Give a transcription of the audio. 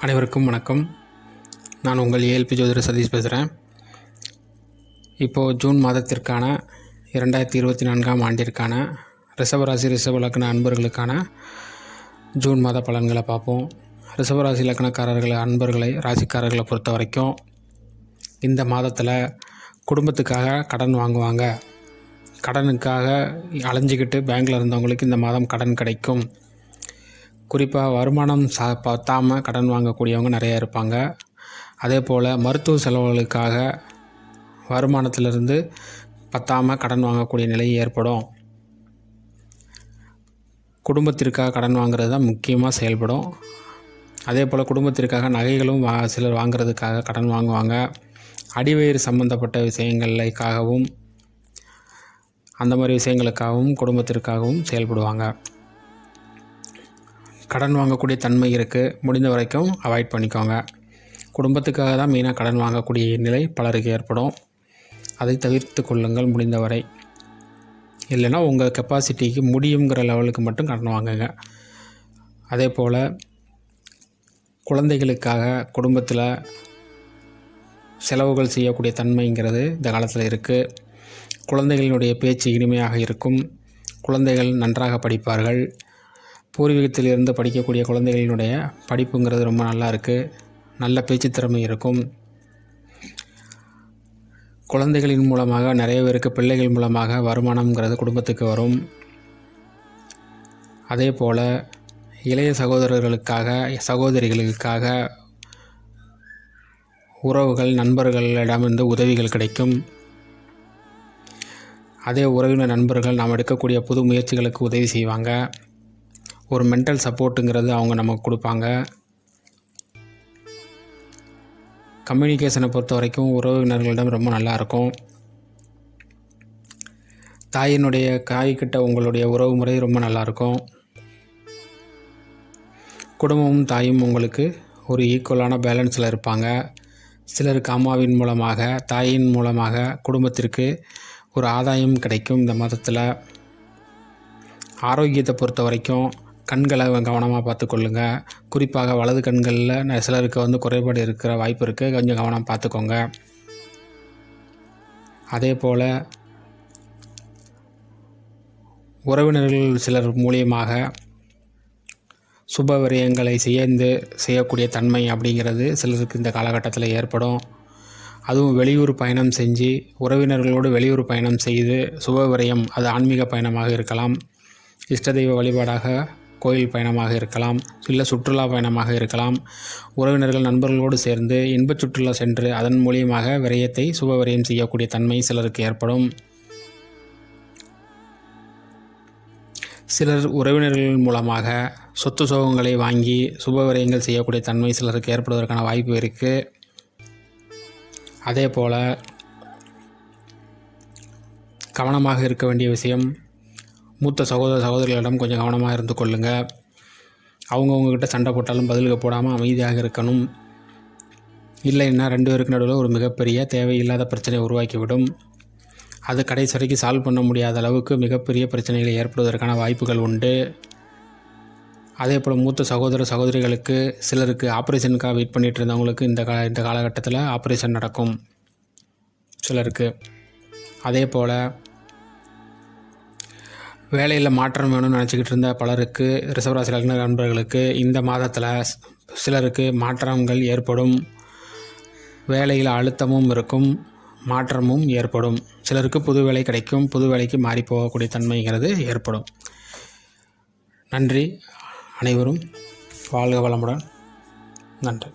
அனைவருக்கும் வணக்கம். நான் உங்கள் ஏஎல்பி ஜோதிடர் சதீஷ் பேசுகிறேன் இப்போது ஜூன் மாதத்திற்கான இரண்டாயிரத்தி இருபத்தி நான்காம் ஆண்டிற்கான ரிஷபராசி ரிஷப லக்ன அன்பர்களுக்கான ஜூன் மாத பலன்களை பார்ப்போம். ரிஷபராசி இலக்கணக்காரர்களை அன்பர்களை ராசிக்காரர்களை பொறுத்த வரைக்கும் இந்த மாதத்தில் குடும்பத்துக்காக கடன் வாங்குவாங்க. கடனுக்காக அலைஞ்சிக்கிட்டு பேங்க்கில் இருந்தவங்களுக்கு இந்த மாதம் கடன் கிடைக்கும். குறிப்பாக வருமானம் சா பத்தாமல் கடன் வாங்கக்கூடியவங்க நிறையா இருப்பாங்க. அதே போல் மருத்துவ செலவுகளுக்காக வருமானத்திலிருந்து பத்தாமல் கடன் வாங்கக்கூடிய நிலை ஏற்படும். குடும்பத்திற்காக கடன் வாங்குறது தான் முக்கியமாக செயல்படும். அதே போல் குடும்பத்திற்காக நகைகளும் வா சிலர் வாங்குறதுக்காக கடன் வாங்குவாங்க. அடிவயிறு சம்மந்தப்பட்ட விஷயங்களுக்காகவும் அந்த மாதிரி விஷயங்களுக்காகவும் குடும்பத்திற்காகவும் செயல்படுவாங்க. கடன் வாங்கக்கூடிய தன்மை இருக்குது முடிந்த வரைக்கும் அவாய்ட் பண்ணிக்கோங்க. குடும்பத்துக்காக தான் மெயினாக கடன் வாங்கக்கூடிய நிலை பலருக்கு ஏற்படும். அதை தவிர்த்து கொள்ளுங்கள் முடிந்தவரை இல்லைன்னா உங்கள் கெப்பாசிட்டிக்கு முடியுங்கிற லெவலுக்கு மட்டும் கடன் வாங்குங்க. அதே போல் குழந்தைகளுக்காக குடும்பத்தில் செலவுகள் செய்யக்கூடிய தன்மைங்கிறது இந்த காலத்தில் இருக்குது குழந்தைகளினுடைய பேச்சு இனிமையாக இருக்கும். குழந்தைகள் நன்றாக படிப்பார்கள். பூர்வீகத்தில் இருந்து படிக்கக்கூடிய குழந்தைகளினுடைய படிப்புங்கிறது ரொம்ப நல்லா இருக்குது நல்ல பேச்சு திறமை இருக்கும். குழந்தைகளின் மூலமாக நிறைய பேருக்கு பிள்ளைகள் மூலமாக வருமானம்ங்கிறது குடும்பத்துக்கு வரும். அதே போல் இளைய சகோதரர்களுக்காக சகோதரிகளுக்காக உறவுகள் நண்பர்களிடமிருந்து உதவிகள் கிடைக்கும். அதே உறவினர் நண்பர்கள் நாம் எடுக்கக்கூடிய புது முயற்சிகளுக்கு உதவி செய்வாங்க. ஒரு மென்டல் சப்போர்ட்டுங்கிறது அவங்க நமக்கு கொடுப்பாங்க. கம்யூனிகேஷனை பொறுத்த வரைக்கும் உறவினர்களிடம் ரொம்ப நல்லாயிருக்கும் தாயினுடைய காய்கிட்ட உங்களுடைய உறவு முறை ரொம்ப நல்லாயிருக்கும் குடும்பமும் தாயும் உங்களுக்கு ஒரு ஈக்குவலான பேலன்ஸில் இருப்பாங்க. சிலருக்கு அம்மாவின் மூலமாக தாயின் மூலமாக குடும்பத்திற்கு ஒரு ஆதாயம் கிடைக்கும் இந்த மதத்தில். ஆரோக்கியத்தை பொறுத்த வரைக்கும் கண்களை கவனமாக பார்த்துக்கொள்ளுங்க. குறிப்பாக வலது கண்களில் சிலருக்கு வந்து குறைபாடு இருக்கிற வாய்ப்பு இருக்குது கொஞ்சம் கவனம் பார்த்துக்கோங்க. அதே போல் உறவினர்கள் சிலர் மூலியமாக சுப விரயங்களை சேர்ந்து செய்யக்கூடிய தன்மை அப்படிங்கிறது சிலருக்கு இந்த காலகட்டத்தில் ஏற்படும். அதுவும் வெளியூர் பயணம் செஞ்சு உறவினர்களோடு வெளியூர் பயணம் செய்து சுப விரயம் அது ஆன்மீக பயணமாக இருக்கலாம். இஷ்ட தெய்வ வழிபாடாக கோயில் பயணமாக இருக்கலாம் இல்லை சுற்றுலா பயணமாக இருக்கலாம். உறவினர்கள் நண்பர்களோடு சேர்ந்து இன்பச் சுற்றுலா சென்று அதன் மூலியமாக விரயத்தை சுப விரயம் செய்யக்கூடிய தன்மை சிலருக்கு ஏற்படும். சிலர் உறவினர்கள் மூலமாக சொத்து சோகங்களை வாங்கி சுப விரயங்கள் செய்யக்கூடிய தன்மை சிலருக்கு ஏற்படுவதற்கான வாய்ப்பு இருக்குது அதே போல் கவனமாக இருக்க வேண்டிய விஷயம் மூத்த சகோதர சகோதரிகளிடம் கொஞ்சம் கவனமாக இருந்து கொள்ளுங்கள் அவங்கவுங்கக்கிட்ட சண்டை போட்டாலும் பதிலுக்கு போடாமல் அமைதியாக இருக்கணும். இல்லைன்னா ரெண்டு பேருக்கு நடுவில் ஒரு மிகப்பெரிய தேவையில்லாத பிரச்சனையை உருவாக்கிவிடும். அது கடைசி வரைக்கும் சால்வ் பண்ண முடியாத அளவுக்கு மிகப்பெரிய பிரச்சனைகளை ஏற்படுவதற்கான வாய்ப்புகள் உண்டு. அதே போல் மூத்த சகோதர சகோதரிகளுக்கு சிலருக்கு ஆப்ரேஷனுக்காக வெயிட் பண்ணிகிட்டு இருந்தவங்களுக்கு இந்த கா இந்த காலகட்டத்தில் ஆப்ரேஷன் நடக்கும். சிலருக்கு. அதே போல் வேலையில் மாற்றம் வேணும்னு நினச்சிக்கிட்டு இருந்த பலருக்கு ரிசவராசி லக்ன நண்பர்களுக்கு இந்த மாதத்தில் சிலருக்கு மாற்றங்கள் ஏற்படும். வேலையில் அழுத்தமும் இருக்கும் மாற்றமும் ஏற்படும். சிலருக்கு புது வேலை கிடைக்கும் புது வேலைக்கு மாறி போகக்கூடிய தன்மைங்கிறது ஏற்படும். நன்றி அனைவரும். வாழ்க வளமுடன். நன்றி.